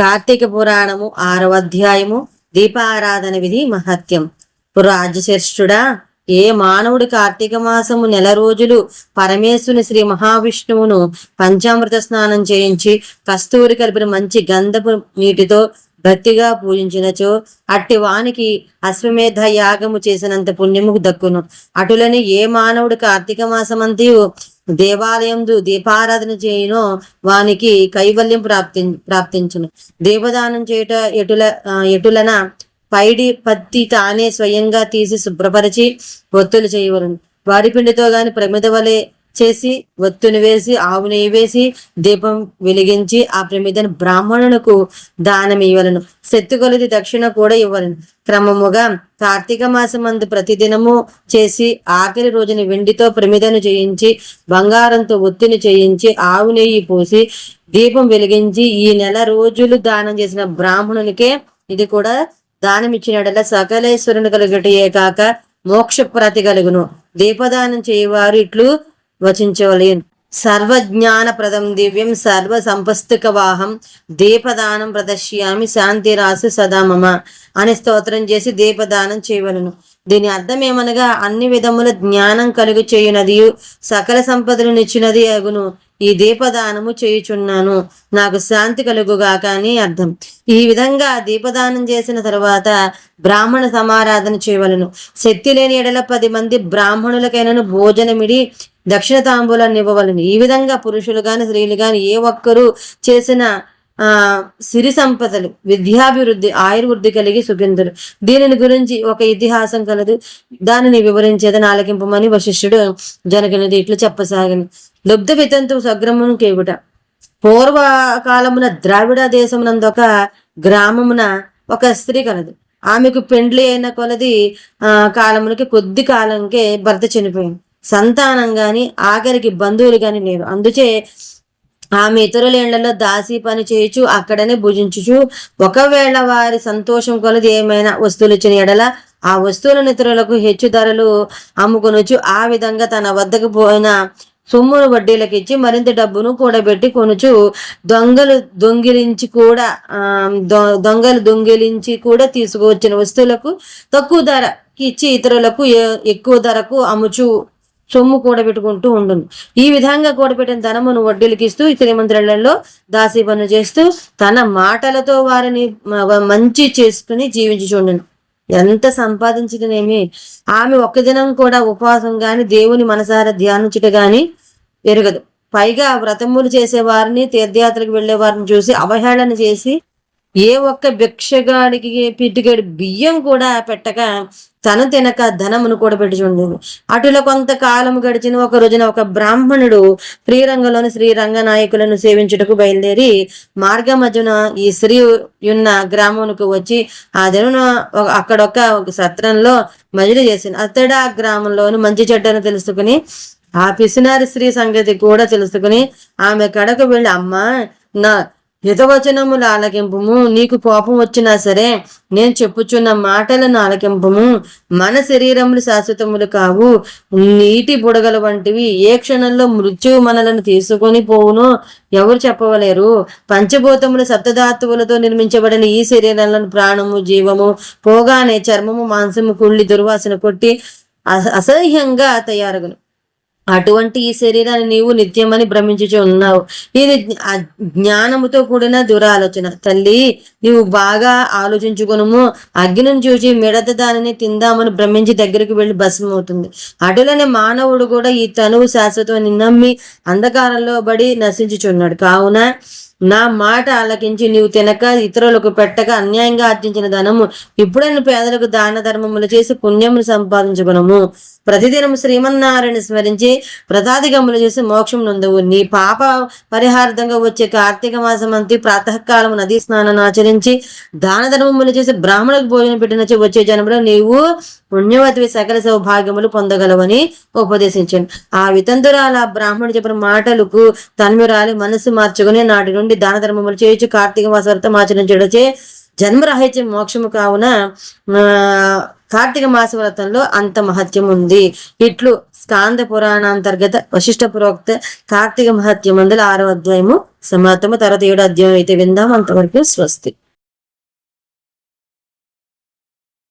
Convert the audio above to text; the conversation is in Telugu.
కార్తీక పురాణము ఆరవ అధ్యాయము దీపారాధన విధి మహత్యం. పురాజ్యశ్రేష్ఠుడా ఏ మానవుడు కార్తీక మాసము నెల రోజులు పరమేశ్వరుని శ్రీ మహావిష్ణువును పంచామృత స్నానం చేయించి కస్తూరి కలిపిన మంచి గంధపు నీటితో భక్తిగా పూజించినచో అట్టి వానికి అశ్వమేధ యాగము చేసినంత పుణ్యము దక్కును. అటులని ఏ మానవుడు కార్తీక మాసమంతయు దేవాలయందు దీపారాధన చేయను వానికి కైవల్యం ప్రాప్తి ప్రాప్తించును. దీపదానం చేయుట ఎటుల ఎటులన పైడి పత్తి తానే స్వయంగా తీసి శుభ్రపరిచి ఒత్తులు చేయవలను. వారి పిండితో గాని ప్రమిద వలె చేసి ఒత్తుని వేసి ఆవు నెయ్యి వేసి దీపం వెలిగించి ఆ ప్రమిదను బ్రాహ్మణులకు దానం ఇవ్వలను. శక్తి దక్షిణ కూడా ఇవ్వలను. క్రమముగా కార్తీక మాసమందు ప్రతిదినము చేసి ఆఖరి రోజున వెండితో ప్రమిదను చేయించి బంగారంతో ఒత్తిని చేయించి ఆవు నెయ్యి పోసి దీపం వెలిగించి ఈ నెల రోజులు దానం చేసిన బ్రాహ్మణునికే ఇది కూడా దానం ఇచ్చినడల సకలేశ్వరుని కలుగటయే కాక మోక్ష ప్రతి కలుగును. దీపదానం చేయవారు ఇట్లు వచించవలేను. సర్వజ్ఞానప్రదం దివ్యం సర్వ సంపస్తుక వాహం దీపదానం ప్రదర్శయామి శాంతి రాసు సదా మమ అని స్తోత్రం చేసి దీపదానం చేయవలను. దీని అర్థం ఏమనగా అన్ని విధముల జ్ఞానం కలుగు చేయునది సకల సంపదలు నిచ్చినది అగును. ఈ దీపదానము చేయుచున్నాను. నాకు శాంతి కలుగుగాక అని అర్థం. ఈ విధంగా దీపదానం చేసిన తర్వాత బ్రాహ్మణ సమారాధన చేయవలను. శక్తి లేని ఎడల పది మంది బ్రాహ్మణులకైనను భోజనమిడి దక్షిణ తాంబూలాన్ని ఇవ్వవలను ఈ విధంగా పురుషులు గాని స్త్రీలు గాని ఏ ఒక్కరూ చేసిన ఆ సిరి సంపదలు విద్యాభివృద్ధి ఆయుర్వృద్ధి కలిగి సుఖిందులు దీనిని గురించి ఒక ఇతిహాసం కలదు. దానిని వివరించేదని ఆలకింపమని వశిష్ఠుడు జనకినది ఇట్లు చెప్పసాగను. లుబ్ధ వితంతు సగ్రమును కేవుట. పూర్వకాలమున ద్రావిడ దేశమునందొక గ్రామమున ఒక స్త్రీ కలదు. ఆమెకు పెండ్లి అయిన కొలది ఆ కాలమునకి కొద్ది కాలంకే భర్త చనిపోయింది. సంతానం కానీ ఆఖరికి బంధువులు కానీ లేరు. అందుచే ఆమె ఇతరుల ఇళ్ళలో దాసి పని చేయొచ్చు అక్కడనే భుజించుచు ఒకవేళ వారి సంతోషం కొలది ఏమైనా వస్తువులు ఇచ్చిన ఎడల ఆ వస్తువులను ఇతరులకు హెచ్చు ధరలు అమ్ముకొనొచ్చు ఆ విధంగా తన వద్దకు పోయిన సొమ్మును వడ్డీలకు ఇచ్చి మరింత డబ్బును కూడబెట్టి కొనుచు దొంగలు దొంగిలించి కూడా దొంగలు దొంగిలించి కూడా తీసుకువచ్చిన వస్తువులకు తక్కువ ధరకి ఇచ్చి ఇతరులకు ఎక్కువ ధరకు అమ్ముచు సొమ్ము కూడబెట్టుకుంటూ ఉండును. ఈ విధంగా కూడబెట్టిన ధనమును వడ్డీలకి ఇస్తూ శ్రీమంతులలో దాసి పనులు చేస్తూ తన మాటలతో వారిని మంచి చేసుకుని జీవించి చూడను ఎంత సంపాదించడనేమి ఆమె ఒక్క దినం కూడా ఉపవాసం గాని దేవుని మనసారా ధ్యానించుట గాని పెరగదు పైగా వ్రతములు చేసే వారిని తీర్థయాత్రకు వెళ్ళే వారిని చూసి అవహేళన చేసి ఏ ఒక్క భిక్షగాడికి పిట్టుగడి బియ్యం కూడా పెట్టక తను తినక ధనమును కూడా అటులో కొంతకాలం గడిచిన ఒక రోజున ఒక బ్రాహ్మణుడు శ్రీరంగంలోని శ్రీ నాయకులను సేవించుటకు బయలుదేరి మార్గ మధ్యన ఈ శ్రీ ఉన్న గ్రామమునకు వచ్చి ఆ దిన అక్కడొక ఒక సత్రంలో మజిలి చేసింది. అతడు ఆ గ్రామంలోని మంచి చెడ్డను తెలుసుకుని ఆ పిసినారి స్త్రీ సంగతి కూడా తెలుసుకుని ఆమె కడకు వెళ్ళి అమ్మ నా హితవచనములు ఆలకింపుము. నీకు కోపం వచ్చినా సరే నేను చెప్పుచున్న మాటలను ఆలకింపము. మన శరీరములు శాశ్వతములు కావు. నీటి బుడగల వంటివి ఏ క్షణంలో మృత్యువు మనలను తీసుకొని పోవునో ఎవరు చెప్పవలేరు. పంచభూతములు సప్తధాతువులతో నిర్మించబడిన ఈ శరీరంలో ప్రాణము జీవము పోగానే చర్మము మాంసము కుళ్ళి దుర్వాసన కొట్టి అస- అసహ్యంగా తయారగును. అటువంటి ఈ శరీరాన్ని నీవు నిత్యమని భ్రమించుచు ఉన్నావు. ఇది జ్ఞానముతో కూడిన దురాలోచన. తల్లి నీవు బాగా ఆలోచించుకునుము. అగ్నిని చూసి మిడత దానిని తిందామని భ్రమించి దగ్గరికి వెళ్ళి భస్మం అవుతుంది అటులనే మానవుడు కూడా ఈ తనువు శాశ్వతమని నమ్మి అంధకారంలో పడి నశించుచున్నాడు. కావున నా మాట ఆలకించి నీవు తినక ఇతరులకు పెట్టక అన్యాయంగా ఆర్జించిన ధనము ఇప్పుడైనా పేదలకు దాన ధర్మములు చేసి పుణ్యమును సంపాదించుకునము ప్రతిదినం శ్రీమన్నారాయణ స్మరించి ప్రతాధిగములు చేసి మోక్షం నొందవు. నీ పాప పరిహార్థంగా వచ్చే కార్తీక మాసం అంతి ప్రాతకాలం నదీ స్నానాన్ని ఆచరించి దాన ధర్మములు చేసి బ్రాహ్మణులకు భోజనం పెట్టిన వచ్చే జన్మలో నీవు పుణ్యవతి సకల సౌభాగ్యములు పొందగలవని ఉపదేశించాను ఆ వితంతురాల ఆ బ్రాహ్మణుడు చెప్పిన మాటలకు తన్మిరాలి మనసు మార్చుకుని నాటి నుండి దాన ధర్మములు చేయొచ్చు కార్తీక మాస వ్రతం ఆచరించడచే జన్మరాహిత్యం మోక్షము కావున ఆ, కార్తీక మాస వ్రతంలో అంత మహత్యం ఉంది. ఇట్లు స్కాంద పురాణాంతర్గత వశిష్ట పురోక్త కార్తీక మహత్యం అందులో ఆరో అధ్యాయము సమాతము తర్వాత ఏడో అధ్యాయం అయితే విందాం. అంతవరకు స్వస్తి.